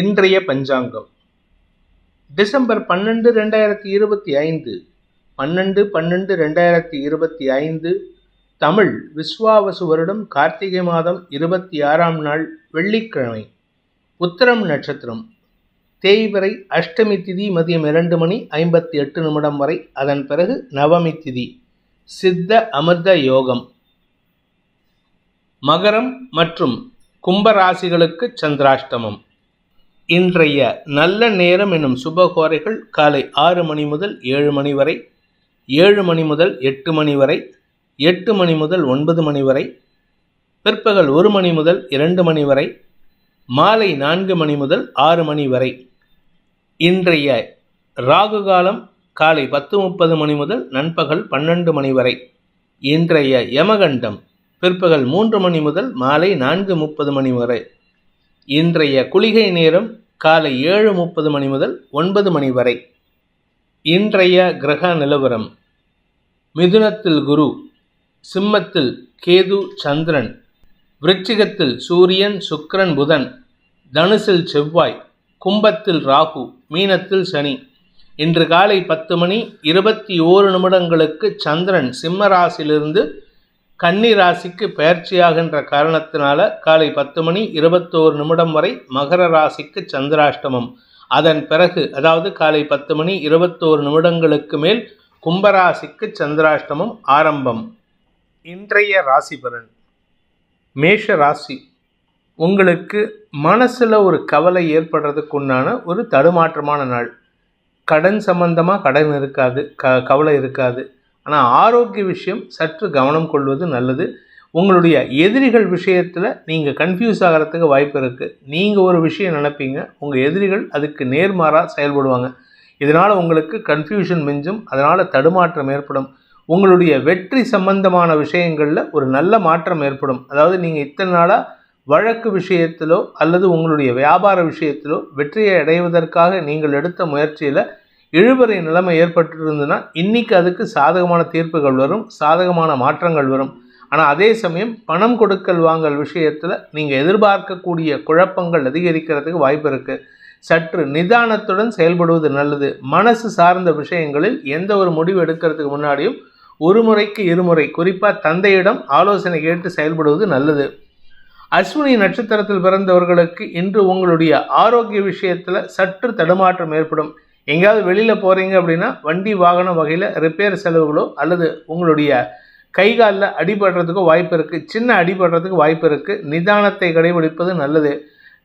இன்றைய பஞ்சாங்கம். டிசம்பர் பன்னெண்டு ரெண்டாயிரத்தி இருபத்தி ஐந்து பன்னெண்டு பன்னெண்டு ரெண்டாயிரத்தி இருபத்தி ஐந்து தமிழ் விஸ்வாவசு வருடம் கார்த்திகை மாதம் இருபத்தி ஆறாம் நாள் வெள்ளிக்கிழமை உத்தரம் நட்சத்திரம். தேய்வரை அஷ்டமி திதி மதியம் இரண்டு மணி ஐம்பத்தி எட்டு நிமிடம் வரை அதன் பிறகு நவமி திதி சித்த அமிர்த யோகம். மகரம் மற்றும் கும்பராசிகளுக்கு சந்திராஷ்டமம். இன்றைய நல்ல நேரம் என்னும் சுபகோரைகள் காலை ஆறு மணி முதல் ஏழு மணி வரை ஏழு மணி முதல் எட்டு மணி வரை எட்டு மணி முதல் ஒன்பது மணி வரை பிற்பகல் ஒரு மணி முதல் இரண்டு மணி வரை மாலை நான்கு மணி முதல் ஆறு மணி வரை. இன்றைய ராகு காலம் காலை பத்து முப்பது மணி முதல் நண்பகல் பன்னெண்டு மணி வரை. இன்றைய யமகண்டம் பிற்பகல் மூன்று மணி முதல் மாலை நான்கு முப்பது மணி வரை. இன்றைய குளிகை நேரம் காலை ஏழு முப்பது மணி முதல் ஒன்பது மணி வரை. இன்றைய கிரக நிலவரம். மிதுனத்தில் குரு சிம்மத்தில் கேது சந்திரன் விருச்சிகத்தில் சூரியன் சுக்கிரன் புதன் தனுசில் செவ்வாய் கும்பத்தில் ராகு மீனத்தில் சனி. இன்று காலை பத்து மணி இருபத்தி ஓரு நிமிடங்களுக்கு சந்திரன் சிம்ம ராசியிலிருந்து கன்னி ராசிக்கு பயிற்சியாகின்ற காரணத்தினால காலை பத்து மணி இருபத்தோரு நிமிடம் வரை மகர ராசிக்கு சந்திராஷ்டமம். அதன் பிறகு அதாவது காலை பத்து மணி இருபத்தோரு நிமிடங்களுக்கு மேல் கும்பராசிக்கு சந்திராஷ்டமம் ஆரம்பம். இன்றைய ராசி பலன். மேஷ ராசி. உங்களுக்கு மனசில் ஒரு கவலை ஏற்படுறதுக்கு உண்டான ஒரு தடுமாற்றமான நாள். கடன் சம்பந்தமாக கடன் இருக்காது க கவலை இருக்காது. ஆனால் ஆரோக்கிய விஷயம் சற்று கவனம் கொள்வது நல்லது. உங்களுடைய எதிரிகள் விஷயத்தில் நீங்கள் கன்ஃபியூஸ் ஆகிறதுக்கு வாய்ப்பு இருக்குது நீங்கள் ஒரு விஷயம் நினைப்பீங்க உங்கள் எதிரிகள் அதுக்கு நேர்மாறாக செயல்படுவாங்க. இதனால் உங்களுக்கு கன்ஃபியூஷன் மிஞ்சும் அதனால் தடுமாற்றம் ஏற்படும். உங்களுடைய வெற்றி சம்பந்தமான விஷயங்களில் ஒரு நல்ல மாற்றம் ஏற்படும். அதாவது நீங்கள் இத்தனை நாளாக வழக்கு விஷயத்திலோ அல்லது உங்களுடைய வியாபார விஷயத்திலோ வெற்றியை அடைவதற்காக நீங்கள் எடுத்த முயற்சியில் இழுபறை நிலைமை ஏற்பட்டிருந்ததுன்னா இன்னைக்கு அதுக்கு சாதகமான தீர்ப்புகள் வரும் சாதகமான மாற்றங்கள் வரும். ஆனால் அதே சமயம் பணம் கொடுக்கல் வாங்கல் விஷயத்தில் நீங்கள் எதிர்பார்க்கக்கூடிய குழப்பங்கள் அதிகரிக்கிறதுக்கு வாய்ப்பு இருக்குது சற்று நிதானத்துடன் செயல்படுவது நல்லது. மனசு சார்ந்த விஷயங்களில் எந்த ஒரு முடிவு எடுக்கிறதுக்கு முன்னாடியும் ஒரு முறைக்கு இருமுறை குறிப்பாக தந்தையிடம் ஆலோசனை கேட்டு செயல்படுவது நல்லது. அஸ்வினி நட்சத்திரத்தில் பிறந்தவர்களுக்கு இன்று உங்களுடைய ஆரோக்கிய விஷயத்தில் சற்று தடுமாற்றம் ஏற்படும். எங்கேயாவது வெளியில் போகிறீங்க அப்படின்னா வண்டி வாகன வகையில் ரிப்பேர் செலவுகளோ அல்லது உங்களுடைய கை காலில் அடிபடுறதுக்கோ வாய்ப்பு இருக்குது சின்ன அடிபடுறதுக்கு வாய்ப்பு இருக்குது நிதானத்தை கடைபிடிப்பது நல்லது.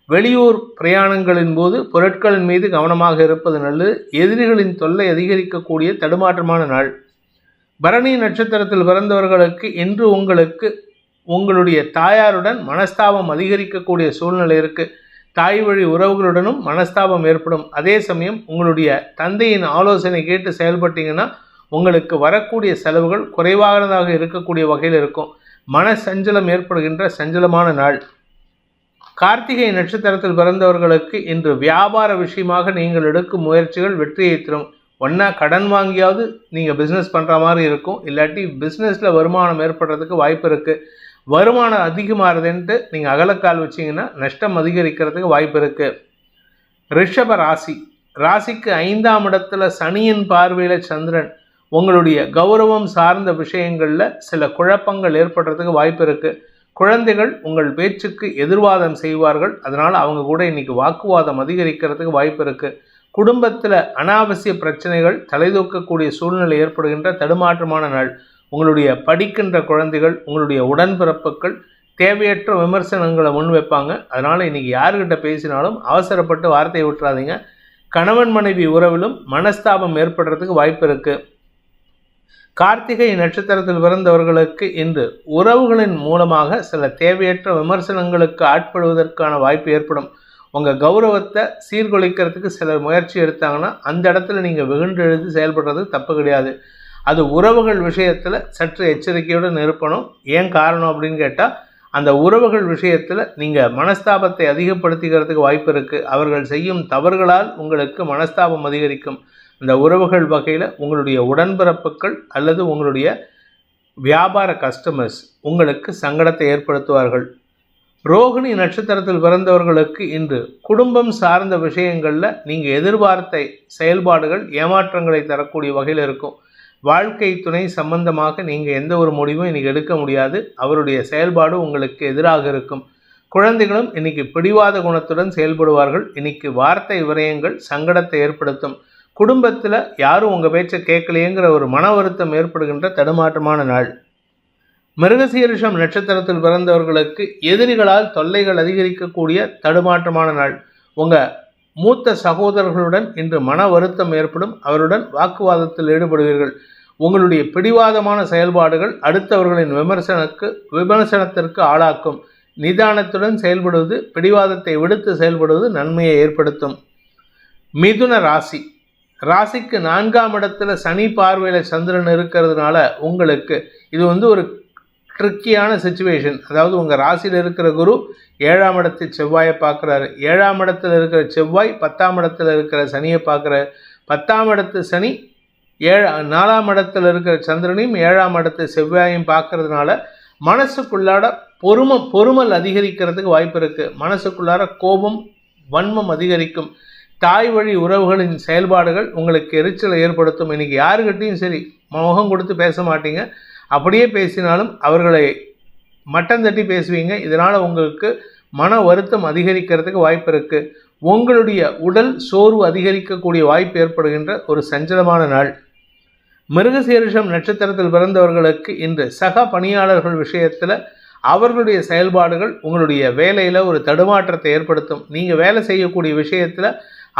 வெளியூர் பிரயாணங்களின் போது பொருட்களின் மீது கவனமாக இருப்பது நல்லது. எதிரிகளின் தொல்லை அதிகரிக்கக்கூடிய தடுமாற்றமான நாள். பரணி நட்சத்திரத்தில் பிறந்தவர்களுக்கு இன்று உங்களுக்கு உங்களுடைய தாயாருடன் மனஸ்தாபம் அதிகரிக்கக்கூடிய சூழ்நிலை இருக்குது தாய் வழி உறவுகளுடனும் மனஸ்தாபம் ஏற்படும். அதே சமயம் உங்களுடைய தந்தையின் ஆலோசனை கேட்டு செயல்பட்டீங்கன்னா உங்களுக்கு வரக்கூடிய செலவுகள் குறைவானதாக இருக்கக்கூடிய வகையில் இருக்கும். மன சஞ்சலம் ஏற்படுகின்ற சஞ்சலமான நாள். கார்த்திகை நட்சத்திரத்தில் பிறந்தவர்களுக்கு இன்று வியாபார விஷயமாக நீங்கள் எடுக்கும் முயற்சிகள் வெற்றியை தரும். ஒன்றா கடன் வாங்கியாவது நீங்கள் பிஸ்னஸ் பண்ணுற மாதிரி இருக்கும். இல்லாட்டி பிஸ்னஸில் வருமானம் ஏற்படுறதுக்கு வாய்ப்பு இருக்குது வருமானம் அதிகமாகுதுன்ட்டு நீங்கள் அகலக்கால் வச்சிங்கன்னா நஷ்டம் அதிகரிக்கிறதுக்கு வாய்ப்பு இருக்குது ரிஷப ராசி. ராசிக்கு ஐந்தாம் இடத்துல சனியின் பார்வையில் சந்திரன் உங்களுடைய கௌரவம் சார்ந்த விஷயங்களில் சில குழப்பங்கள் ஏற்படுறதுக்கு வாய்ப்பு இருக்குது குழந்தைகள் உங்கள் பேச்சுக்கு எதிர்வாதம் செய்வார்கள். அதனால் அவங்க கூட இன்றைக்கி வாக்குவாதம் அதிகரிக்கிறதுக்கு வாய்ப்பு இருக்குது குடும்பத்தில் அனாவசிய பிரச்சனைகள் தலைதூக்கக்கூடிய சூழ்நிலை ஏற்படுகின்ற தடுமாற்றமான நாள். உங்களுடைய படிக்கின்ற குழந்தைகள் உங்களுடைய உடன்பிறப்புகள் தேவையற்ற விமர்சனங்களை முன் வைப்பாங்க. அதனால் இன்றைக்கி யாருக்கிட்ட பேசினாலும் அவசரப்பட்டு வார்த்தையை விட்டுறாதீங்க. கணவன் மனைவி உறவிலும் மனஸ்தாபம் ஏற்படுறதுக்கு வாய்ப்பு இருக்குது கார்த்திகை நட்சத்திரத்தில் பிறந்தவர்களுக்கு இன்று உறவுகளின் மூலமாக சில தேவையற்ற விமர்சனங்களுக்கு ஆட்படுவதற்கான வாய்ப்பு ஏற்படும். உங்கள் கௌரவத்தை சீர்குலைக்கிறதுக்கு சிலர் முயற்சி எடுத்தாங்கன்னா அந்த இடத்துல நீங்கள் வெகுண்டு எழுதி செயல்படுறது தப்பு கிடையாது. அது உறவுகள் விஷயத்தில் சற்று எச்சரிக்கையுடன் இருப்பணும் ஏன் காரணம் அப்படின்னு கேட்டால் அந்த உறவுகள் விஷயத்தில் நீங்கள் மனஸ்தாபத்தை அதிகப்படுத்திக்கிறதுக்கு வாய்ப்பு இருக்குது அவர்கள் செய்யும் தவறுகளால் உங்களுக்கு மனஸ்தாபம் அதிகரிக்கும். அந்த உறவுகள் வகையில் உங்களுடைய உடன்பிறப்புகள் அல்லது உங்களுடைய வியாபார கஸ்டமர்ஸ் உங்களுக்கு சங்கடத்தை ஏற்படுத்துவார்கள். ரோகிணி நட்சத்திரத்தில் பிறந்தவர்களுக்கு இன்று குடும்பம் சார்ந்த விஷயங்களில் நீங்கள் எதிர்பார்த்த செயல்பாடுகள் ஏமாற்றங்களை தரக்கூடிய வகையில் இருக்கும். வாழ்க்கை துணை சம்பந்தமாக நீங்கள் எந்த ஒரு முடிவும் இன்றைக்கி எடுக்க முடியாது. அவருடைய செயல்பாடு உங்களுக்கு எதிராக இருக்கும். குழந்தைகளும் இன்னைக்கு பிடிவாத குணத்துடன் செயல்படுவார்கள். இன்னைக்கு வார்த்தை விரயங்கள் சங்கடத்தை ஏற்படுத்தும். குடும்பத்தில் யாரும் உங்கள் பேச்சை கேட்கலையேங்கிற ஒரு மன வருத்தம் ஏற்படுகின்ற தடுமாற்றமான நாள். மிருகசீரிஷம் நட்சத்திரத்தில் பிறந்தவர்களுக்கு எதிரிகளால் தொல்லைகள் அதிகரிக்கக்கூடிய தடுமாற்றமான நாள். உங்கள் மூத்த சகோதரர்களுடன் இன்று மன வருத்தம் ஏற்படும். அவருடன் வாக்குவாதத்தில் ஈடுபடுவீர்கள். உங்களுடைய பிடிவாதமான செயல்பாடுகள் அடுத்தவர்களின் விமர்சனக்கு விமர்சனத்திற்கு ஆளாக்கும். நிதானத்துடன் செயல்படுவது பிடிவாதத்தை விடுத்து செயல்படுவது நன்மையை ஏற்படுத்தும். மிதுன ராசி. ராசிக்கு நான்காம் இடத்துல சனி பார்வையில் சந்திரன் இருக்கிறதுனால உங்களுக்கு இது வந்து ஒரு ட்ரிக்கியான சுச்சுவேஷன் அதாவது உங்கள் ராசியில் இருக்கிற குரு ஏழாம் இடத்து செவ்வாயை பார்க்குறாரு. ஏழாம் இடத்துல இருக்கிற செவ்வாய் பத்தாம் இடத்துல இருக்கிற சனியை பார்க்குறாரு. பத்தாம் இடத்து சனி ஏழா நாலாம் இடத்துல இருக்கிற சந்திரனையும் ஏழாம் இடத்து செவ்வாயையும் பார்க்கறதுனால மனசுக்குள்ளாட பொறும பொறுமல் அதிகரிக்கிறதுக்கு வாய்ப்பு இருக்குது மனசுக்குள்ளார கோபம் வன்மம் அதிகரிக்கும். தாய் வழி உறவுகளின் செயல்பாடுகள் உங்களுக்கு எரிச்சலை ஏற்படுத்தும். இன்றைக்கி யாருக்கிட்டையும் சரி முகம் கொடுத்து பேச மாட்டீங்க. அப்படியே பேசினாலும் அவர்களை மட்டம் தட்டி பேசுவீங்க. இதனால் உங்களுக்கு மன வருத்தம் அதிகரிக்கிறதுக்கு வாய்ப்பு இருக்குது உங்களுடைய உடல் சோர்வு அதிகரிக்கக்கூடிய வாய்ப்பு ஏற்படுகின்ற ஒரு சஞ்சலமான நாள். மிருகசீரிஷம் நட்சத்திரத்தில் பிறந்தவர்களுக்கு இன்று சக பணியாளர்கள் விஷயத்தில் அவர்களுடைய செயல்பாடுகள் உங்களுடைய வேலையில் ஒரு தடுமாற்றத்தை ஏற்படுத்தும். நீங்கள் வேலை செய்யக்கூடிய விஷயத்தில்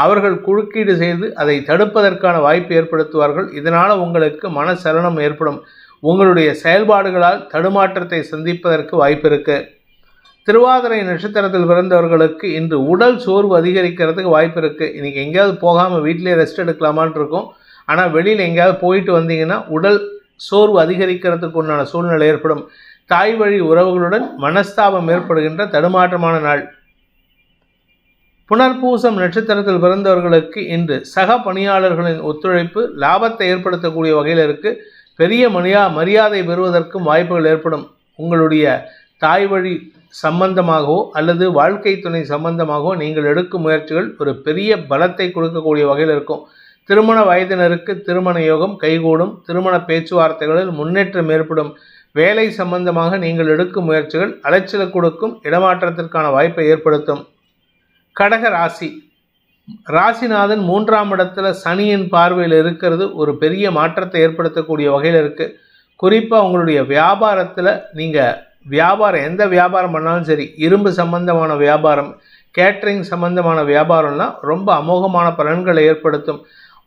அவர்கள் குறுக்கீடு செய்து அதை தடுப்பதற்கான வாய்ப்பு ஏற்படுத்துவார்கள். இதனால் உங்களுக்கு மனசலனம் ஏற்படும். உங்களுடைய செயல்பாடுகளால் தடுமாற்றத்தை சந்திப்பதற்கு வாய்ப்பு இருக்குது திருவாதிரை நட்சத்திரத்தில் பிறந்தவர்களுக்கு இன்று உடல் சோர்வு அதிகரிக்கிறதுக்கு வாய்ப்பு இருக்குது இன்றைக்கி எங்கேயாவது போகாமல் வீட்டிலே ரெஸ்ட் எடுக்கலாமான் இருக்கும். ஆனால் வெளியில் எங்கேயாவது போயிட்டு வந்தீங்கன்னா உடல் சோர்வு அதிகரிக்கிறதுக்கு உண்டான சூழ்நிலை ஏற்படும். தாய் வழி உறவுகளுடன் மனஸ்தாபம் ஏற்படுகின்ற தடுமாற்றமான நாள். புனர்பூசம் நட்சத்திரத்தில் பிறந்தவர்களுக்கு இன்று சக பணியாளர்களின் ஒத்துழைப்பு லாபத்தை ஏற்படுத்தக்கூடிய வகையில் இருக்குது பெரிய மரியா மரியாதை பெறுவதற்கும் வாய்ப்புகள் ஏற்படும். உங்களுடைய தாய் வழி சம்பந்தமாகவோ அல்லது வாழ்க்கை துணை சம்பந்தமாகவோ நீங்கள் எடுக்கும் முயற்சிகள் ஒரு பெரிய பலத்தை கொடுக்கக்கூடிய வகையில் இருக்கும். திருமண வயதினருக்கு திருமண யோகம் கைகூடும். திருமண பேச்சுவார்த்தைகளில் முன்னேற்றம் ஏற்படும். வேலை சம்பந்தமாக நீங்கள் எடுக்கும் முயற்சிகள் அலைச்சலை கொடுக்கும். இடமாற்றத்திற்கான வாய்ப்பை ஏற்படுத்தும். கடக ராசி. ராசிநாதன் மூன்றாம் இடத்துல சனியின் பார்வையில் இருக்கிறது ஒரு பெரிய மாற்றத்தை ஏற்படுத்தக்கூடிய வகையில் இருக்குது குறிப்பாக உங்களுடைய வியாபாரத்தில் நீங்கள் வியாபாரம் எந்த வியாபாரம் பண்ணாலும் சரி இரும்பு சம்பந்தமான வியாபாரம் கேட்ரிங் சம்பந்தமான வியாபாரம்லாம் ரொம்ப அமோகமான பலன்களை ஏற்படுத்தும்.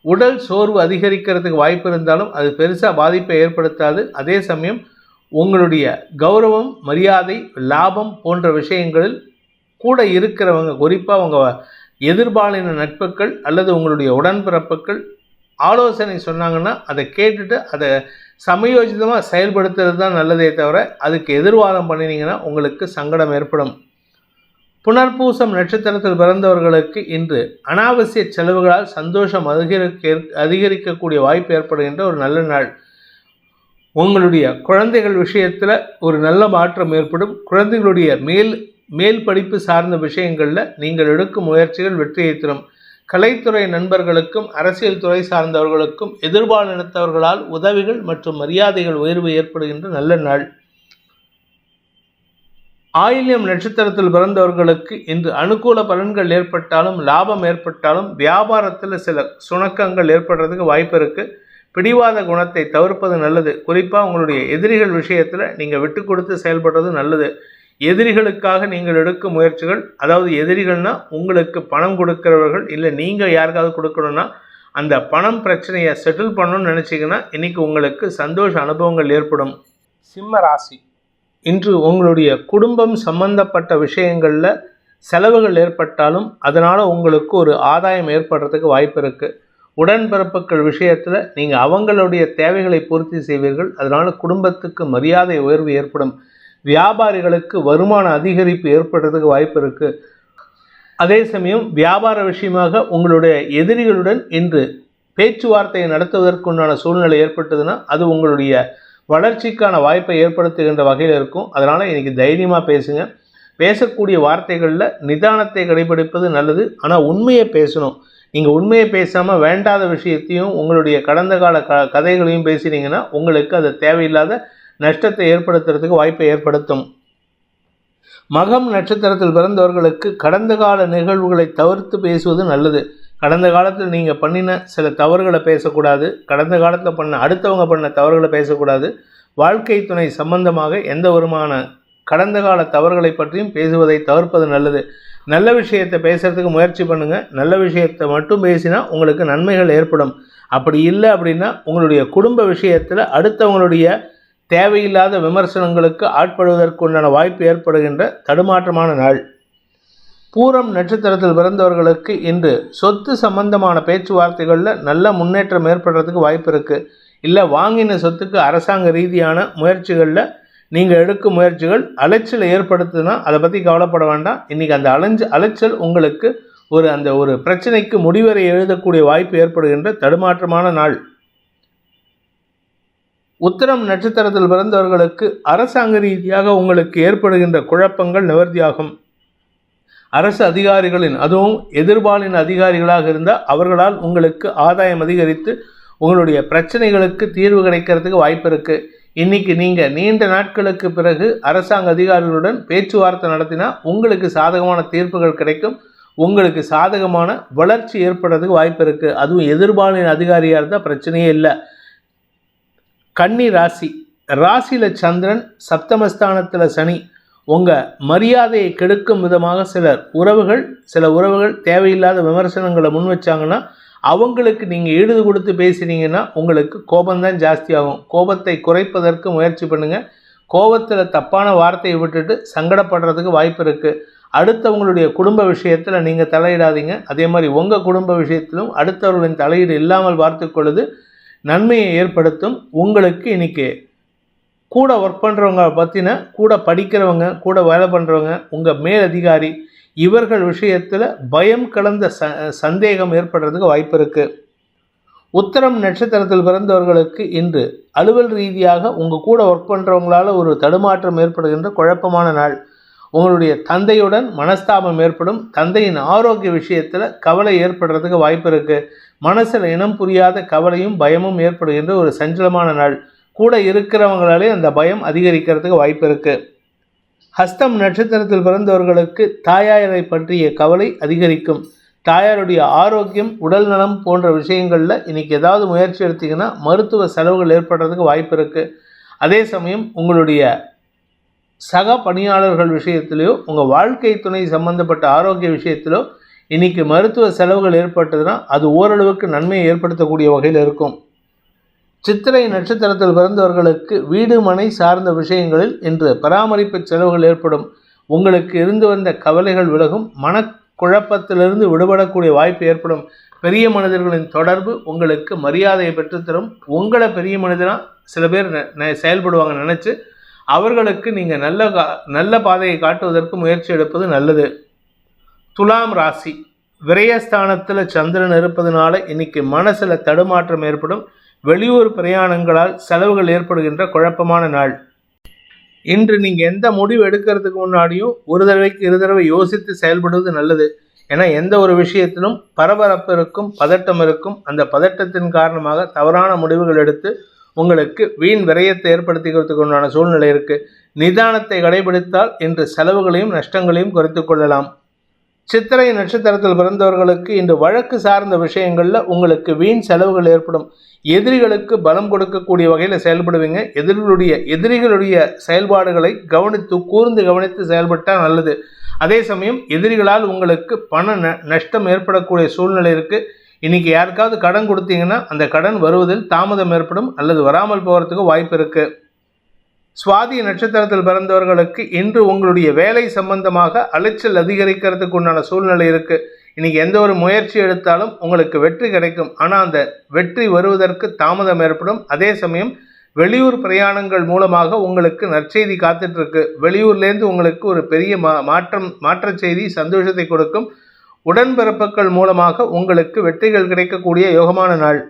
உடல் சோர்வு அதிகரிக்கிறதுக்கு வாய்ப்பு இருந்தாலும் அது பெருசாக பாதிப்பை ஏற்படுத்தாது. அதே சமயம் உங்களுடைய கௌரவம் மரியாதை லாபம் போன்ற விஷயங்களில் கூட இருக்கிறவங்க குறிப்பாக உங்கள் எதிர்பாலின நட்புகள் அல்லது உங்களுடைய உடன்பிறப்புகள் ஆலோசனை சொன்னாங்கன்னா அதை கேட்டுட்டு அதை சமயோஜிதமாக செயல்படுத்துறது தான் நல்லதே தவிர அதுக்கு எதிர்வாதம் பண்ணினீங்கன்னா உங்களுக்கு சங்கடம் ஏற்படும். புனர்பூசம் நட்சத்திரத்தில் பிறந்தவர்களுக்கு இன்று அனாவசிய செலவுகளால் சந்தோஷம் அதிகரிக்க அதிகரிக்கக்கூடிய வாய்ப்பு ஏற்படுகின்ற ஒரு நல்ல நாள். உங்களுடைய குழந்தைகள் விஷயத்தில் ஒரு நல்ல மாற்றம் ஏற்படும். குழந்தைகளுடைய மேல் மேல் படிப்பு சார்ந்த விஷயங்களில் நீங்கள் எடுக்கும் முயற்சிகள் வெற்றியை தரும். கலைத்துறை நண்பர்களுக்கும் அரசியல் துறை சார்ந்தவர்களுக்கும் எதிர்பாலினத்தவர்களால் உதவிகள் மற்றும் மரியாதைகள் உயர்வு ஏற்படுகின்ற நல்ல நாள். ஆயில்யம் நட்சத்திரத்தில் பிறந்தவர்களுக்கு இன்று அனுகூல பலன்கள் ஏற்பட்டாலும் லாபம் ஏற்பட்டாலும் வியாபாரத்தில் சில சுணக்கங்கள் ஏற்படுறதுக்கு வாய்ப்பு இருக்குது பிடிவாத குணத்தை தவிர்ப்பது நல்லது. குறிப்பாக உங்களுடைய எதிரிகள் விஷயத்தில் நீங்கள் விட்டு கொடுத்து செயல்படுறது நல்லது. எதிரிகளுக்காக நீங்கள் எடுக்கும் முயற்சிகள் அதாவது எதிரிகள்னா உங்களுக்கு பணம் கொடுக்கிறவர்கள் இல்லை நீங்கள் யாருக்காவது கொடுக்கணும்னா அந்த பணம் பிரச்சனையை செட்டில் பண்ணணும்னு நினச்சிங்கன்னா இன்றைக்கி உங்களுக்கு சந்தோஷ அனுபவங்கள் ஏற்படும். சிம்ம ராசி. இன்று உங்களுடைய குடும்பம் சம்பந்தப்பட்ட விஷயங்களில் செலவுகள் ஏற்பட்டாலும் அதனால் உங்களுக்கு ஒரு ஆதாயம் ஏற்படுறதுக்கு வாய்ப்பு இருக்குது உடன்பிறப்புகள் விஷயத்தில் நீங்கள் அவங்களுடைய தேவைகளை பூர்த்தி செய்வீர்கள் அதனால் குடும்பத்துக்கு மரியாதை உயர்வு ஏற்படும். வியாபாரிகளுக்கு வருமான அதிகரிப்பு ஏற்படுறதுக்கு வாய்ப்பு இருக்குது அதே சமயம் வியாபார விஷயமாக உங்களுடைய எதிரிகளுடன் இன்று பேச்சுவார்த்தையை நடத்துவதற்குண்டான சூழ்நிலை ஏற்பட்டதுன்னா அது உங்களுடைய வளர்ச்சிக்கான வாய்ப்பை ஏற்படுத்துகின்ற வகையில் இருக்கும். அதனால் இன்றைக்கி தைரியமாக பேசுங்க. பேசக்கூடிய வார்த்தைகளில் நிதானத்தை கடைபிடிப்பது நல்லது. ஆனால் உண்மையை பேசணும். நீங்கள் உண்மையை பேசாமல் வேண்டாத விஷயத்தையும் உங்களுடைய கடந்த கால க கதைகளையும் பேசினீங்கன்னா உங்களுக்கு அது தேவையில்லாத நஷ்டத்தை ஏற்படுத்துறதுக்கு வாய்ப்பை ஏற்படுத்தும். மகம் நட்சத்திரத்தில் பிறந்தவர்களுக்கு கடந்த கால நிகழ்வுகளை தவிர்த்து பேசுவது நல்லது. கடந்த காலத்தில் நீங்கள் பண்ணின சில தவறுகளை பேசக்கூடாது. கடந்த காலத்தில் பண்ண அடுத்தவங்க பண்ண தவறுகளை பேசக்கூடாது. வாழ்க்கை துணை சம்பந்தமாக எந்த வருமான கடந்த கால தவறுகளை பற்றியும் பேசுவதை தவிர்ப்பது நல்லது. நல்ல விஷயத்தை பேசுகிறதுக்கு முயற்சி பண்ணுங்கள் நல்ல விஷயத்தை மட்டும் பேசினா உங்களுக்கு நன்மைகள் ஏற்படும். அப்படி இல்லை அப்படின்னா உங்களுடைய குடும்ப விஷயத்தில் அடுத்தவங்களுடைய தேவையில்லாத விமர்சனங்களுக்கு ஆட்படுவதற்கு உண்டான வாய்ப்பு ஏற்படுகின்ற தடுமாற்றமான நாள். பூரம் நட்சத்திரத்தில் பிறந்தவர்களுக்கு இன்று சொத்து சம்பந்தமான பேச்சுவார்த்தைகளில் நல்ல முன்னேற்றம் ஏற்படுறதுக்கு வாய்ப்பு இருக்குது இல்லை வாங்கின சொத்துக்கு அரசாங்க ரீதியான முயற்சிகளில் நீங்கள் எடுக்கும் முயற்சிகள் அலைச்சலை ஏற்படுத்துதுன்னா அதை பற்றி கவலைப்பட வேண்டாம். இன்றைக்கி அந்த அலைஞ்சு அலைச்சல் உங்களுக்கு ஒரு அந்த ஒரு பிரச்சனைக்கு முடிவரை எழுதக்கூடிய வாய்ப்பு ஏற்படுகின்ற தடுமாற்றமான நாள். உத்தரம் நட்சத்திரத்தில் பிறந்தவர்களுக்கு அரசாங்க ரீதியாக உங்களுக்கு ஏற்படுகின்ற குழப்பங்கள் நிவர்த்தியாகும். அரசு அதிகாரிகளின் அதுவும் எதிர்பாலின் அதிகாரிகளாக இருந்தால் அவர்களால் உங்களுக்கு ஆதாயம் அதிகரித்து உங்களுடைய பிரச்சனைகளுக்கு தீர்வு கிடைக்கிறதுக்கு வாய்ப்பு இருக்குது இன்றைக்கி நீங்கள் நீண்ட நாட்களுக்கு பிறகு அரசாங்க அதிகாரிகளுடன் பேச்சுவார்த்தை நடத்தினா உங்களுக்கு சாதகமான தீர்ப்புகள் கிடைக்கும். உங்களுக்கு சாதகமான வளர்ச்சி ஏற்படுறதுக்கு வாய்ப்பு இருக்குது அதுவும் எதிர்பாலின் அதிகாரியாக இருந்தால் பிரச்சனையே இல்லை. கன்னி ராசி. ராசியில் சந்திரன் சப்தமஸ்தானத்தில் சனி. உங்கள் மரியாதையை கெடுக்கும் விதமாக சிலர் உறவுகள் சில உறவுகள் தேவையில்லாத விமர்சனங்களை முன் வச்சாங்கன்னா அவங்களுக்கு நீங்கள் ஈடுது கொடுத்து பேசினீங்கன்னா உங்களுக்கு கோபம்தான் ஜாஸ்தியாகும். கோபத்தை குறைப்பதற்கு முயற்சி பண்ணுங்கள் கோபத்தில் தப்பான வார்த்தையை விட்டுட்டு சங்கடப்படுறதுக்கு வாய்ப்பு இருக்குது அடுத்தவங்களுடைய குடும்ப விஷயத்தில் நீங்கள் தலையிடாதீங்க. அதே மாதிரி உங்கள் குடும்ப விஷயத்திலும் அடுத்தவர்களின் தலையீடு இல்லாமல் பார்த்துக்கொள்ளுது நன்மையை ஏற்படுத்தும். உங்களுக்கு இன்றைக்கி கூட ஒர்க் பண்ணுறவங்க பற்றின கூட படிக்கிறவங்க கூட வேலை பண்ணுறவங்க உங்கள் மேலதிகாரி இவர்கள் விஷயத்தில் பயம் கலந்த ச சந்தேகம் ஏற்படுறதுக்கு வாய்ப்பு இருக்குது உத்தரம் நட்சத்திரத்தில் பிறந்தவர்களுக்கு இன்று அலுவல் ரீதியாக உங்கள் கூட ஒர்க் பண்ணுறவங்களால் ஒரு தடுமாற்றம் ஏற்படுகின்ற குழப்பமான நாள். உங்களுடைய தந்தையுடன் மனஸ்தாபம் ஏற்படும். தந்தையின் ஆரோக்கிய விஷயத்தில் கவலை ஏற்படுறதுக்கு வாய்ப்பு இருக்குது மனசில் இனம் புரியாத கவலையும் பயமும் ஏற்படுகின்ற ஒரு சஞ்சலமான நாள். கூட இருக்கிறவங்களாலே அந்த பயம் அதிகரிக்கிறதுக்கு வாய்ப்பு இருக்குது ஹஸ்தம் நட்சத்திரத்தில் பிறந்தவர்களுக்கு தாயாரை பற்றிய கவலை அதிகரிக்கும். தாயாருடைய ஆரோக்கியம் உடல் நலம் போன்ற விஷயங்களில் இன்றைக்கி ஏதாவது முயற்சி எடுத்திங்கன்னா மருத்துவ செலவுகள் ஏற்படுறதுக்கு வாய்ப்பு இருக்குது அதே சமயம் உங்களுடைய சக பணியாளர்கள் விஷயத்திலையோ உங்கள் வாழ்க்கை துணை சம்பந்தப்பட்ட ஆரோக்கிய விஷயத்திலோ இன்றைக்கி மருத்துவ செலவுகள் ஏற்பட்டதுன்னா அது ஓரளவுக்கு நன்மையை ஏற்படுத்தக்கூடிய வகையில் இருக்கும். சித்திரை நட்சத்திரத்தில் பிறந்தவர்களுக்கு வீடு மனை சார்ந்த விஷயங்களில் இன்று பராமரிப்பு செலவுகள் ஏற்படும். உங்களுக்கு இருந்து வந்த கவலைகள் விலகும். மனக்குழப்பத்திலிருந்து விடுபடக்கூடிய வாய்ப்பு ஏற்படும். பெரிய மனிதர்களின் தொடர்பு உங்களுக்கு மரியாதையை பெற்றுத்தரும். உங்களை பெரிய மனிதனாக சில பேர் செயல்படுவாங்க நினச்சி அவர்களுக்கு நீங்கள் நல்ல நல்ல பாதையை காட்டுவதற்கு முயற்சி எடுப்பது நல்லது. துலாம் ராசி. விரயஸ்தானத்தில் சந்திரன் இருப்பதனால இன்னைக்கு மனசில் தடுமாற்றம் ஏற்படும். வெளியூர் பிரயாணங்களால் செலவுகள் ஏற்படுகின்ற குழப்பமான நாள். இன்று நீங்கள் எந்த முடிவு எடுக்கிறதுக்கு முன்னாடியும் ஒரு தடவைக்கு இரு தடவை யோசித்து செயல்படுவது நல்லது. ஏன்னா எந்த ஒரு விஷயத்திலும் பரபரப்பு இருக்கும் பதட்டம் இருக்கும். அந்த பதட்டத்தின் காரணமாக தவறான முடிவுகள் எடுத்து உங்களுக்கு வீண் விரயத்தை ஏற்படுத்திக்கிறதுக்கு உண்டான சூழ்நிலை இருக்குது நிதானத்தை கடைபிடித்தால் இன்று செலவுகளையும் நஷ்டங்களையும் குறைத்து கொள்ளலாம். சித்திரை நட்சத்திரத்தில் பிறந்தவர்களுக்கு இன்று வழக்கு சார்ந்த விஷயங்களில் உங்களுக்கு வீண் செலவுகள் ஏற்படும். எதிரிகளுக்கு பலம் கொடுக்கக்கூடிய வகையில் செயல்படுவீங்க. எதிரிகளுடைய எதிரிகளுடைய செயல்பாடுகளை கவனித்து கூர்ந்து கவனித்து செயல்பட்டால் நல்லது. அதே சமயம் எதிரிகளால் உங்களுக்கு பண ந நஷ்டம் ஏற்படக்கூடிய சூழ்நிலை இருக்குது இன்றைக்கி யாருக்காவது கடன் கொடுத்தீங்கன்னா அந்த கடன் வருவதில் தாமதம் ஏற்படும் அல்லது வராமல் போகிறதுக்கு வாய்ப்பு இருக்குது சுவாதி நட்சத்திரத்தில் பிறந்தவர்களுக்கு இன்று உங்களுடைய வேலை சம்பந்தமாக அலைச்சல் அதிகரிக்கிறதுக்கு உண்டான சூழ்நிலை இருக்குது இன்றைக்கி எந்த ஒரு முயற்சி எடுத்தாலும் உங்களுக்கு வெற்றி கிடைக்கும். ஆனால் அந்த வெற்றி வருவதற்கு தாமதம் ஏற்படும். அதே சமயம் வெளியூர் பிரயாணங்கள் மூலமாக உங்களுக்கு நற்செய்தி காத்துட்ருக்கு. வெளியூர்லேருந்து உங்களுக்கு ஒரு பெரிய மா மாற்றம் மாற்ற செய்தி சந்தோஷத்தை கொடுக்கும். உடன்பிறப்புகள் மூலமாக உங்களுக்கு வெற்றிகள் கிடைக்கக்கூடிய யோகமான நாள்.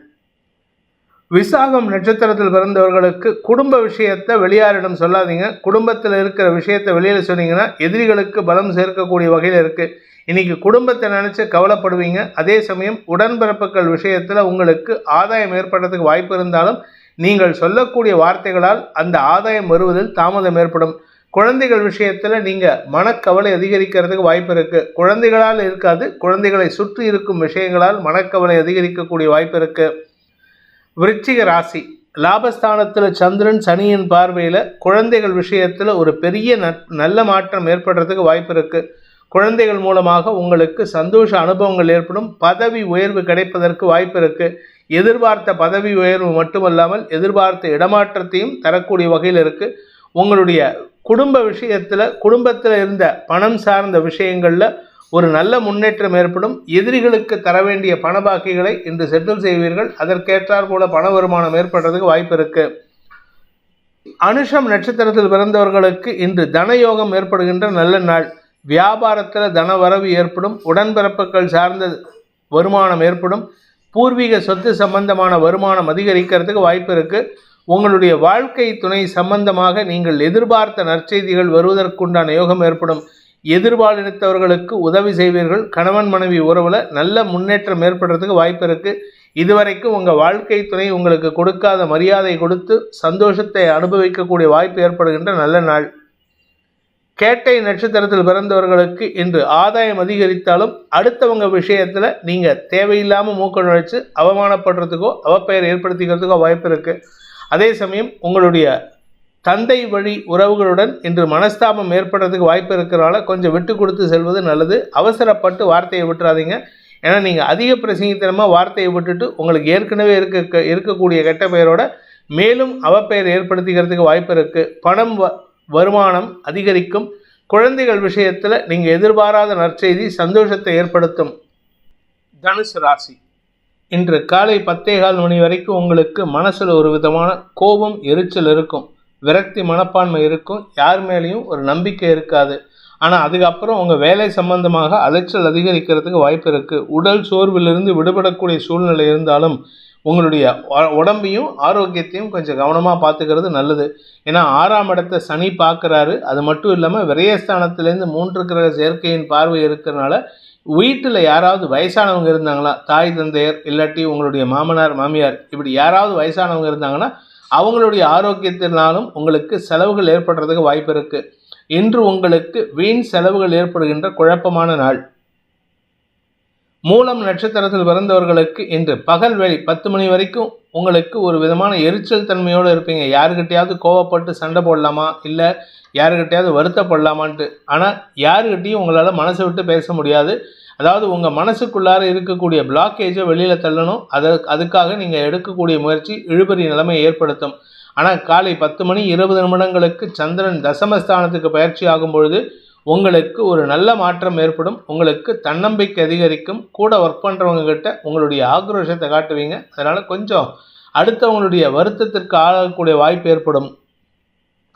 விசாகம் நட்சத்திரத்தில் பிறந்தவர்களுக்கு குடும்ப விஷயத்தை வெளியாரிடம் சொல்லாதீங்க. குடும்பத்தில் இருக்கிற விஷயத்தை வெளியில் சொன்னீங்கன்னா எதிரிகளுக்கு பலம் சேர்க்கக்கூடிய வகையில் இருக்குது இன்னைக்கு குடும்பத்தை நினச்சி கவலைப்படுவீங்க. அதே சமயம் உடன்பிறப்புகள் விஷயத்தில் உங்களுக்கு ஆதாயம் ஏற்படுறதுக்கு வாய்ப்பு இருந்தாலும் நீங்கள் சொல்லக்கூடிய வார்த்தைகளால் அந்த ஆதாயம் வருவதில் தாமதம் ஏற்படும். குழந்தைகள் விஷயத்தில் நீங்கள் மனக்கவலை அதிகரிக்கிறதுக்கு வாய்ப்பு இருக்குது குழந்தைகளால் இருக்காது குழந்தைகளை சுற்றி இருக்கும் விஷயங்களால் மனக்கவலை அதிகரிக்கக்கூடிய வாய்ப்பு இருக்குது விருச்சிக ராசி. லாபஸ்தானத்தில் சந்திரன் சனியின் பார்வையில் குழந்தைகள் விஷயத்தில் ஒரு பெரிய நல்ல மாற்றம் ஏற்படுறதுக்கு வாய்ப்பு இருக்குது குழந்தைகள் மூலமாக உங்களுக்கு சந்தோஷ அனுபவங்கள் ஏற்படும். பதவி உயர்வு கிடைப்பதற்கு வாய்ப்பு இருக்குது எதிர்பார்த்த பதவி உயர்வு மட்டுமல்லாமல் எதிர்பார்த்த இடமாற்றத்தையும் தரக்கூடிய வகையில் இருக்குது உங்களுடைய குடும்ப விஷயத்தில் குடும்பத்தில் இருந்த பணம் சார்ந்த விஷயங்களில் ஒரு நல்ல முன்னேற்றம் ஏற்படும். எதிரிகளுக்கு தர வேண்டிய பண பாக்கிகளை இன்று செட்டில் செய்வீர்கள். அதற்கேற்றார் போல பண வருமானம் ஏற்படுறதுக்கு வாய்ப்பு இருக்கு. அனுஷம் நட்சத்திரத்தில் பிறந்தவர்களுக்கு இன்று தனயோகம் ஏற்படுகின்ற நல்ல நாள். வியாபாரத்தில் தன வரவு ஏற்படும். உடன்பிறப்புகள் சார்ந்த வருமானம் ஏற்படும். பூர்வீக சொத்து சம்பந்தமான வருமானம் அதிகரிக்கிறதுக்கு வாய்ப்பு இருக்குது உங்களுடைய வாழ்க்கை துணை சம்பந்தமாக நீங்கள் எதிர்பார்த்த நற்செய்திகள் வருவதற்குண்டான யோகம் ஏற்படும். எதிர்பாலினத்தவர்களுக்கு உதவி செய்வீர்கள். கணவன் மனைவி உறவில் நல்ல முன்னேற்றம் ஏற்படுறதுக்கு வாய்ப்பு இருக்குது இதுவரைக்கும் உங்கள் வாழ்க்கை துணை உங்களுக்கு கொடுக்காத மரியாதை கொடுத்து சந்தோஷத்தை அனுபவிக்கக்கூடிய வாய்ப்பு ஏற்படுகின்ற நல்ல நாள். கேட்டை நட்சத்திரத்தில் பிறந்தவர்களுக்கு இன்று ஆதாயம் அதிகரித்தாலும் அடுத்தவங்க விஷயத்தில் நீங்கள் தேவையில்லாமல் மூக்க நுழைச்சு அவமானப்படுறதுக்கோ அவப்பெயர் ஏற்படுத்திக்கிறதுக்கோ வாய்ப்பு இருக்குது அதே சமயம் உங்களுடைய தந்தை வழி உறவுகளுடன் இன்று மனஸ்தாபம் ஏற்படுறதுக்கு வாய்ப்பு இருக்கிறனால கொஞ்சம் விட்டு கொடுத்து செல்வது நல்லது. அவசரப்பட்டு வார்த்தையை விட்டுறாதீங்க. ஏன்னா நீங்கள் அதிக பிரசங்கித்தனமாக வார்த்தையை விட்டுட்டு உங்களுக்கு ஏற்கனவே இருக்க இருக்கக்கூடிய கெட்ட பெயரோட மேலும் அவப்பெயர் ஏற்படுத்திக்கிறதுக்கு வாய்ப்பு இருக்குது பணம் வ வருமானம் அதிகரிக்கும். குழந்தைகள் விஷயத்தில் நீங்கள் எதிர்பாராத நற்செய்தி சந்தோஷத்தை ஏற்படுத்தும். தனுசு ராசி. இன்று காலை பத்தே கால் மணி வரைக்கும் உங்களுக்கு மனசில் ஒரு விதமான கோபம் எரிச்சல் இருக்கும். விரக்தி மனப்பான்மை இருக்கும். யார் மேலேயும் ஒரு நம்பிக்கை இருக்காது. ஆனால் அதுக்கப்புறம் உங்கள் வேலை சம்பந்தமாக அலைச்சல் அதிகரிக்கிறதுக்கு வாய்ப்பு இருக்குது உடல் சோர்விலிருந்து விடுபடக்கூடிய சூழ்நிலை இருந்தாலும் உங்களுடைய உடம்பையும் ஆரோக்கியத்தையும் கொஞ்சம் கவனமாக பார்த்துக்கிறது நல்லது. ஏன்னா ஆறாம் இடத்தை சனி பார்க்குறாரு. அது மட்டும் இல்லாமல் விரயஸ்தானத்துலேருந்து மூன்று கிரக சேர்க்கையின் பார்வை இருக்கிறனால வீட்டில் யாராவது வயசானவங்க இருந்தாங்களா தாய் தந்தையர் இல்லாட்டி உங்களுடைய மாமனார் மாமியார் இப்படி யாராவது வயசானவங்க இருந்தாங்கன்னா அவங்களுடைய ஆரோக்கியத்தினாலும் உங்களுக்கு செலவுகள் ஏற்படுறதுக்கு வாய்ப்பு இருக்குது இன்று உங்களுக்கு வீண் செலவுகள் ஏற்படுகின்ற குழப்பமான நாள். மூலம் நட்சத்திரத்தில் பிறந்தவர்களுக்கு இன்று பகல் வேலை பத்து மணி வரைக்கும் உங்களுக்கு ஒரு விதமான எரிச்சல் தன்மையோடு இருப்பீங்க. யாருக்கிட்டையாவது கோவப்பட்டு சண்டை போடலாமா? இல்லை யாருக்கிட்டையாவது வருத்தப்படலாமான்ட்டு. ஆனால் யாருக்கிட்டையும் உங்களால் மனசை விட்டு பேச முடியாது. அதாவது உங்கள் மனசுக்குள்ளார இருக்கக்கூடிய பிளாக்கேஜை வெளியில் தள்ளணும். அதை அதுக்காக நீங்கள் எடுக்கக்கூடிய முயற்சி இழுபறி நிலைமையை ஏற்படுத்தும். ஆனால் காலை பத்து மணி இருபது நிமிடங்களுக்கு சந்திரன் தசமஸ்தானத்துக்கு பயிற்சி ஆகும் பொழுது உங்களுக்கு ஒரு நல்ல மாற்றம் ஏற்படும். உங்களுக்கு தன்னம்பிக்கை அதிகரிக்கும். கூட ஒர்க் பண்ணுறவங்க கிட்ட உங்களுடைய ஆக்ரோஷத்தை காட்டுவீங்க. அதனால் கொஞ்சம் அடுத்தவங்களுடைய வருத்தத்திற்கு ஆளாகக்கூடிய வாய்ப்பு ஏற்படும்.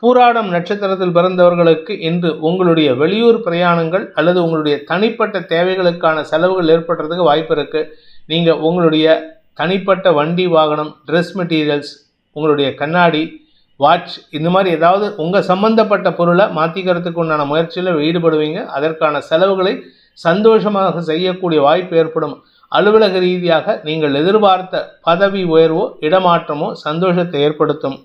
பூராடம் நட்சத்திரத்தில் பிறந்தவர்களுக்கு இன்று உங்களுடைய வெளியூர் பிரயாணங்கள் அல்லது உங்களுடைய தனிப்பட்ட தேவைகளுக்கான செலவுகள் ஏற்படுறதுக்கு வாய்ப்பு இருக்குது நீங்கள் உங்களுடைய தனிப்பட்ட வண்டி வாகனம் ட்ரெஸ் மெட்டீரியல்ஸ் உங்களுடைய கண்ணாடி வாட்ச் இந்த மாதிரி ஏதாவது உங்கள் சம்மந்தப்பட்ட பொருளை மாற்றிக்கிறதுக்கு உண்டான முயற்சியில் ஈடுபடுவீங்க. அதற்கான செலவுகளை சந்தோஷமாக செய்யக்கூடிய வாய்ப்பு ஏற்படும். அலுவலக ரீதியாக நீங்கள் எதிர்பார்த்த பதவி உயர்வோ இடமாற்றமோ சந்தோஷத்தை ஏற்படுத்தும்.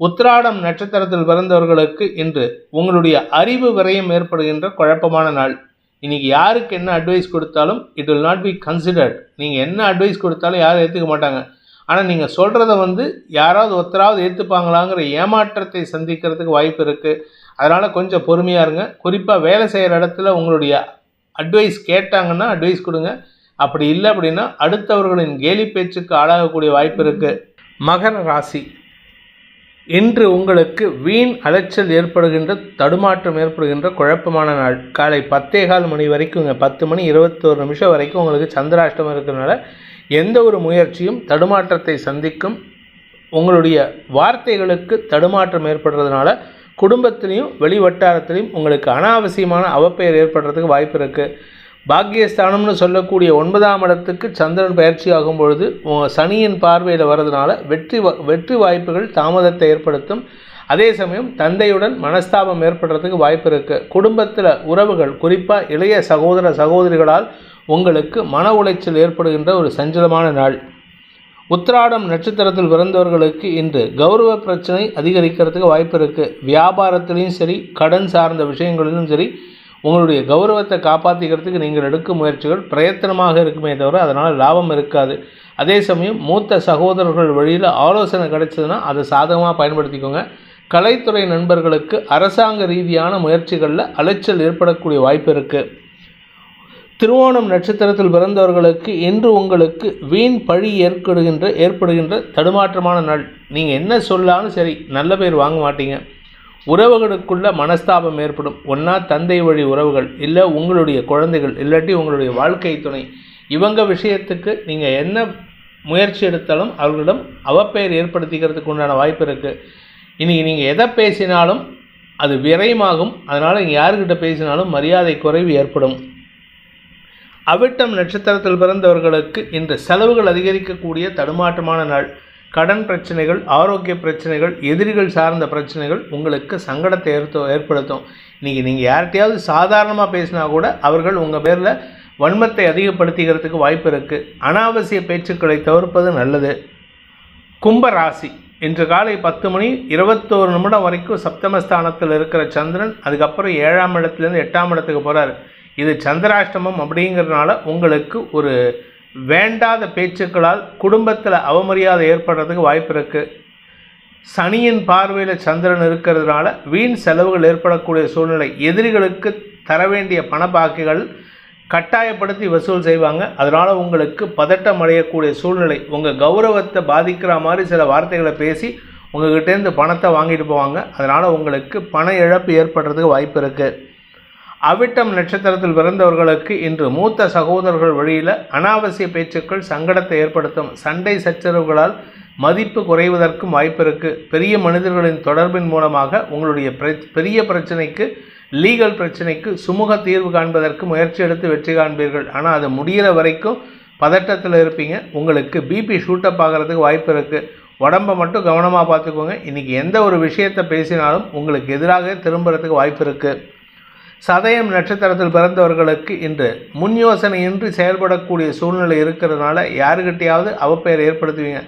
உத்திராடம் நட்சத்திரத்தில் பிறந்தவர்களுக்கு இன்று உங்களுடைய அறிவு விரயம் ஏற்படுகின்ற குழப்பமான நாள். இன்னைக்கு யாருக்கு என்ன அட்வைஸ் கொடுத்தாலும் it will not be considered நீங்கள் என்ன அட்வைஸ் கொடுத்தாலும் யாரும் ஏற்றுக்க மாட்டாங்க. ஆனால் நீங்கள் சொல்கிறத வந்து யாராவது ஒருத்தராவது ஏற்றுப்பாங்களாங்கிற ஏமாற்றத்தை சந்திக்கிறதுக்கு வாய்ப்பு இருக்குது அதனால் கொஞ்சம் பொறுமையாக இருங்க. குறிப்பாக வேலை செய்கிற இடத்துல உங்களுடைய அட்வைஸ் கேட்டாங்கன்னா அட்வைஸ் கொடுங்க. அப்படி இல்லை அப்படின்னா அடுத்தவர்களின் கேலி பேச்சுக்கு ஆளாகக்கூடிய வாய்ப்பு இருக்குது மகர ராசி. இன்று உங்களுக்கு வீண் அலைச்சல் ஏற்படுகின்ற தடுமாற்றம் ஏற்படுகின்ற குழப்பமான நாள். காலை பத்தே கால் மணி வரைக்கும் பத்து மணி இருபத்தோரு நிமிஷம் வரைக்கும் உங்களுக்கு சந்திராஷ்டமம் இருக்கிறதுனால எந்த ஒரு முயற்சியும் தடுமாற்றத்தை சந்திக்கும் உங்களுடைய வார்த்தைகளுக்கு தடுமாற்றம் ஏற்படுறதுனால குடும்பத்திலையும் வெளி வட்டாரத்திலையும் உங்களுக்கு அனாவசியமான அவப்பெயர் ஏற்படுறதுக்கு வாய்ப்பு இருக்குது பாக்கியஸ்தானம்னு சொல்லக்கூடிய ஒன்பதாம் இடத்துக்கு சந்திரன் பயிற்சி ஆகும் பொழுது சனியின் பார்வையில் வர்றதுனால வெற்றி வா- வெற்றி வாய்ப்புகள் தாமதத்தை ஏற்படுத்தும். அதே சமயம் தந்தையுடன் மனஸ்தாபம் ஏற்படுறதுக்கு வாய்ப்பு இருக்குது குடும்பத்தில் உறவுகள் குறிப்பாக இளைய சகோதர சகோதரிகளால் உங்களுக்கு மன உளைச்சல் ஏற்படுகின்ற ஒரு சஞ்சலமான நாள். உத்திராடம் நட்சத்திரத்தில் பிறந்தவர்களுக்கு இன்று கௌரவ பிரச்சனை அதிகரிக்கிறதுக்கு வாய்ப்பு இருக்குது வியாபாரத்திலையும் சரி கடன் சார்ந்த விஷயங்களிலும் சரி உங்களுடைய கௌரவத்தை காப்பாற்றிக்கிறதுக்கு நீங்கள் எடுக்கும் முயற்சிகள் பிரயத்தனமாக இருக்குமே தவிர அதனால் லாபம் இருக்காது. அதே சமயம் மூத்த சகோதரர்கள் வழியில் ஆலோசனை கிடைச்சதுன்னா அதை சாதகமாக பயன்படுத்திக்கோங்க. கலைத்துறை நண்பர்களுக்கு அரசாங்க ரீதியான முயற்சிகளில் அலைச்சல் ஏற்படக்கூடிய வாய்ப்பு இருக்குது திருவோணம் நட்சத்திரத்தில் பிறந்தவர்களுக்கு இன்று உங்களுக்கு வீண் பழி ஏற்படுகின்ற ஏற்படுகின்ற தடுமாற்றமான நாள். நீங்கள் என்ன சொல்லாலும் சரி நல்ல பேர் வாங்க மாட்டீங்க. உறவுகளுக்குள்ள மனஸ்தாபம் ஏற்படும். ஒன்றா தந்தை வழி உறவுகள் இல்லை உங்களுடைய குழந்தைகள் இல்லாட்டி உங்களுடைய வாழ்க்கை துணை. இவங்க விஷயத்துக்கு நீங்கள் என்ன முயற்சி எடுத்தாலும் அவர்களிடம் அவப்பெயர் ஏற்படுத்திக்கிறதுக்கு உண்டான வாய்ப்பு இருக்குது இன்றைக்கி நீங்கள் எதை பேசினாலும் அது விரயமாகும் அதனால் நீங்கள் யாருக்கிட்ட பேசினாலும் மரியாதை குறைவு ஏற்படும். அவிட்டம் நட்சத்திரத்தில் பிறந்தவர்களுக்கு இன்று செலவுகள் அதிகரிக்கக்கூடிய தடுமாற்றமான நாள். கடன் பிரச்சனைகள் ஆரோக்கிய பிரச்சனைகள் எதிரிகள் சார்ந்த பிரச்சனைகள் உங்களுக்கு சங்கடத்தை ஏற்ப ஏற்படுத்தும். இன்றைக்கி நீங்கள் யார்கிட்டையாவது சாதாரணமாக பேசினா கூட அவர்கள் உங்கள் பேரில் வன்மத்தை அதிகப்படுத்திக்கிறதுக்கு வாய்ப்பு இருக்குது அனாவசிய பேச்சுக்களை தவிர்ப்பது நல்லது. கும்ப ராசி. இன்று காலை பத்து மணி இருபத்தோரு நிமிடம் வரைக்கும் சப்தமஸ்தானத்தில் இருக்கிற சந்திரன் அதுக்கப்புறம் ஏழாம் இடத்துலேருந்து எட்டாம் இடத்துக்கு போகிறார் இது சந்திராஷ்டமம் அப்படிங்கிறதுனால உங்களுக்கு ஒரு வேண்டாத பேச்சுக்களால் குடும்பத்தில் அவமரியாதை ஏற்படுறதுக்கு வாய்ப்பு இருக்குது சனியின் பார்வையில் சந்திரன் இருக்கிறதுனால வீண் செலவுகள் ஏற்படக்கூடிய சூழ்நிலை எதிரிகளுக்கு தர வேண்டிய பணப்பாக்குகள் கட்டாயப்படுத்தி வசூல் செய்வாங்க. அதனால் உங்களுக்கு பதட்டம் அடையக்கூடிய சூழ்நிலை உங்கள் கௌரவத்தை பாதிக்கிற மாதிரி சில வார்த்தைகளை பேசி உங்ககிட்டேருந்து பணத்தை வாங்கிட்டு போவாங்க. அதனால் உங்களுக்கு பண இழப்பு ஏற்படுறதுக்கு வாய்ப்பு இருக்குது அவிட்டம் நட்சத்திரத்தில் பிறந்தவர்களுக்கு இன்று மூத்த சகோதரர்கள் வழியில் அனாவசிய பேச்சுக்கள் சங்கடத்தை ஏற்படுத்தும். சண்டை சச்சரவுகளால் மதிப்பு குறைவதற்கும் வாய்ப்பு இருக்குது பெரிய மனிதர்களின் தொடர்பின் மூலமாக உங்களுடைய பிர- பெரிய பிரச்சனைக்கு லீகல் பிரச்சனைக்கு சுமூக தீர்வு காண்பதற்கு முயற்சி எடுத்து வெற்றி காண்பீர்கள். ஆனால் அது முடிகிற வரைக்கும் பதட்டத்தில் இருப்பீங்க. உங்களுக்கு பிபி ஷூட்டப் ஆகிறதுக்கு வாய்ப்பு இருக்குது உடம்பை மட்டும் கவனமாக பார்த்துக்கோங்க. இன்றைக்கி எந்த ஒரு விஷயத்தை பேசினாலும் உங்களுக்கு எதிராக திரும்புறதுக்கு வாய்ப்பு இருக்குது சதயம் நட்சத்திரத்தில் பிறந்தவர்களுக்கு இன்று முன் யோசனையின்றி செயல்படக்கூடிய சூழ்நிலை இருக்கிறதுனால யாருக்கிட்டையாவது அவப்பெயர் ஏற்படுத்துவீங்க.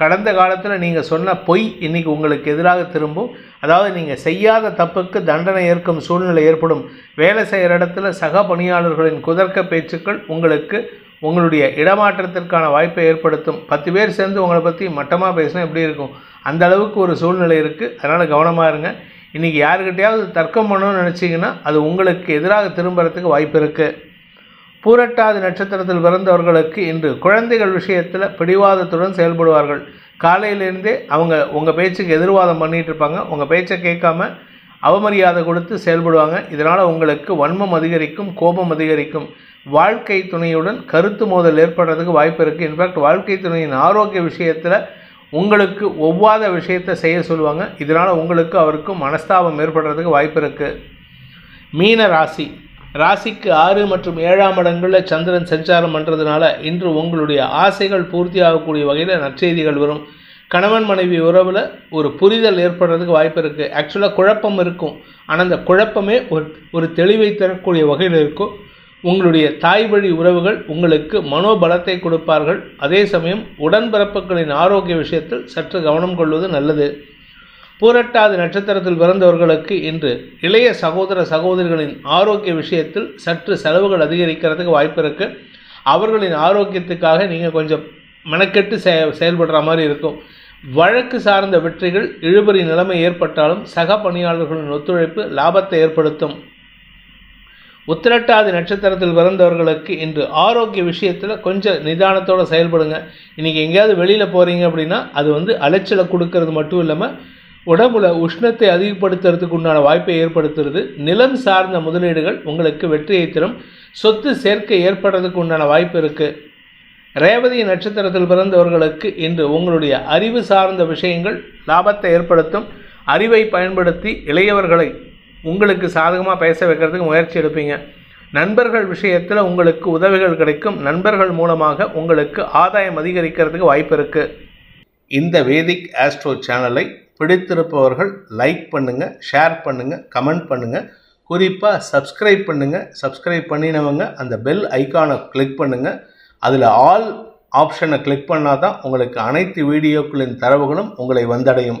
கடந்த காலத்தில் நீங்கள் சொன்ன பொய் இன்னைக்கு உங்களுக்கு எதிராக திரும்பும். அதாவது நீங்கள் செய்யாத தப்புக்கு தண்டனை ஏற்கும் சூழ்நிலை ஏற்படும். வேலை செய்கிற இடத்துல சக பணியாளர்களின் குதர்க்க பேச்சுக்கள் உங்களுக்கு உங்களுடைய இடமாற்றத்திற்கான வாய்ப்பை ஏற்படுத்தும். பத்து பேர் சேர்ந்து உங்களை பற்றி மட்டமாக பேசினா எப்படி இருக்கும்? அந்த அளவுக்கு ஒரு சூழ்நிலை இருக்குது அதனால் கவனமாக இருங்க. இன்றைக்கி யாருக்கிட்டையாவது தர்க்கம் பண்ணணும்னு நினச்சிங்கன்னா அது உங்களுக்கு எதிராக திரும்புறதுக்கு வாய்ப்பு இருக்குது பூரட்டாதி நட்சத்திரத்தில் பிறந்தவர்களுக்கு இன்று குழந்தைகள் விஷயத்தில் பிடிவாதத்துடன் செயல்படுவார்கள். காலையிலேருந்தே அவங்க உங்கள் பேச்சுக்கு எதிர்வாதம் பண்ணிட்டு இருப்பாங்க. உங்கள் பேச்சை கேட்காம அவமரியாதை கொடுத்து செயல்படுவாங்க. இதனால் உங்களுக்கு வன்மம் அதிகரிக்கும் கோபம் அதிகரிக்கும். வாழ்க்கை துணையுடன் கருத்து மோதல் ஏற்படுறதுக்கு வாய்ப்பு இருக்குது இன்ஃபேக்ட் வாழ்க்கை துணையின் ஆரோக்கிய விஷயத்தில் உங்களுக்கு ஒவ்வாத விஷயத்தை செய்ய சொல்லுவாங்க. இதனால் உங்களுக்கு அவருக்கும் மனஸ்தாபம் ஏற்படுறதுக்கு வாய்ப்பு இருக்குது மீன ராசி. ராசிக்கு ஆறு மற்றும் ஏழாம் இடங்களில் சந்திரன் சஞ்சாரம் பண்ணுறதுனால இன்று உங்களுடைய ஆசைகள் பூர்த்தி ஆகக்கூடிய வகையில் நற்செய்திகள் வரும். கணவன் மனைவி உறவில் ஒரு புரிதல் ஏற்படுறதுக்கு வாய்ப்பு இருக்குது ஆக்சுவலாக குழப்பம் இருக்கும். ஆனால் அந்த குழப்பமே ஒரு ஒரு தெளிவை தரக்கூடிய வகையில் இருக்கும். உங்களுடைய தாய் வழி உறவுகள் உங்களுக்கு மனோபலத்தை கொடுப்பார்கள். அதே சமயம் உடன்பிறப்புகளின் ஆரோக்கிய விஷயத்தில் சற்று கவனம் கொள்வது நல்லது. பூரட்டாதி நட்சத்திரத்தில் பிறந்தவர்களுக்கு இன்று இளைய சகோதர சகோதரிகளின் ஆரோக்கிய விஷயத்தில் சற்று செலவுகள் அதிகரிக்கிறதுக்கு வாய்ப்பு இருக்குது அவர்களின் ஆரோக்கியத்துக்காக நீங்கள் கொஞ்சம் மெனக்கெட்டு செ செயல்படுற மாதிரி இருக்கும். வழக்கு சார்ந்த வெற்றிகள் இழுபறி நிலைமை ஏற்பட்டாலும் சக பணியாளர்களின் ஒத்துழைப்பு லாபத்தை ஏற்படுத்தும். உத்திரட்டாதி நட்சத்திரத்தில் பிறந்தவர்களுக்கு இன்று ஆரோக்கிய விஷயத்தில் கொஞ்சம் நிதானத்தோடு செயல்படுங்க. இன்றைக்கி எங்கேயாவது வெளியில் போகிறீங்க அப்படின்னா அது வந்து அலைச்சலை கொடுக்கறது மட்டும் இல்லாமல் உடம்புல உஷ்ணத்தை அதிகப்படுத்துறதுக்கு உண்டான வாய்ப்பை ஏற்படுத்துறது நிலம் சார்ந்த முதலீடுகள் உங்களுக்கு வெற்றியை தரும். சொத்து சேர்க்கை ஏற்படுறதுக்கு உண்டான வாய்ப்பு இருக்குது ரேவதி நட்சத்திரத்தில் பிறந்தவர்களுக்கு இன்று உங்களுடைய அறிவு சார்ந்த விஷயங்கள் லாபத்தை ஏற்படுத்தும். அறிவை பயன்படுத்தி இளையவர்களை உங்களுக்கு சாதகமாக பேச வைக்கிறதுக்கு முயற்சி எடுப்பீங்க. நண்பர்கள் விஷயத்தில் உங்களுக்கு உதவிகள் கிடைக்கும். நண்பர்கள் மூலமாக உங்களுக்கு ஆதாயம் அதிகரிக்கிறதுக்கு வாய்ப்பு இருக்குது இந்த வேதிக் ஆஸ்ட்ரோ சேனலை பிடித்திருப்பவர்கள் லைக் பண்ணுங்கள் ஷேர் பண்ணுங்கள் கமெண்ட் பண்ணுங்கள் குறிப்பாக சப்ஸ்கிரைப் பண்ணுங்கள் சப்ஸ்கிரைப் பண்ணினவங்க அந்த பெல் ஐக்கானை கிளிக் பண்ணுங்கள் அதில் ஆல் ஆப்ஷனை கிளிக் பண்ணால் தான் உங்களுக்கு அனைத்து வீடியோக்களின் தரவுகளும் உங்களை வந்தடையும்.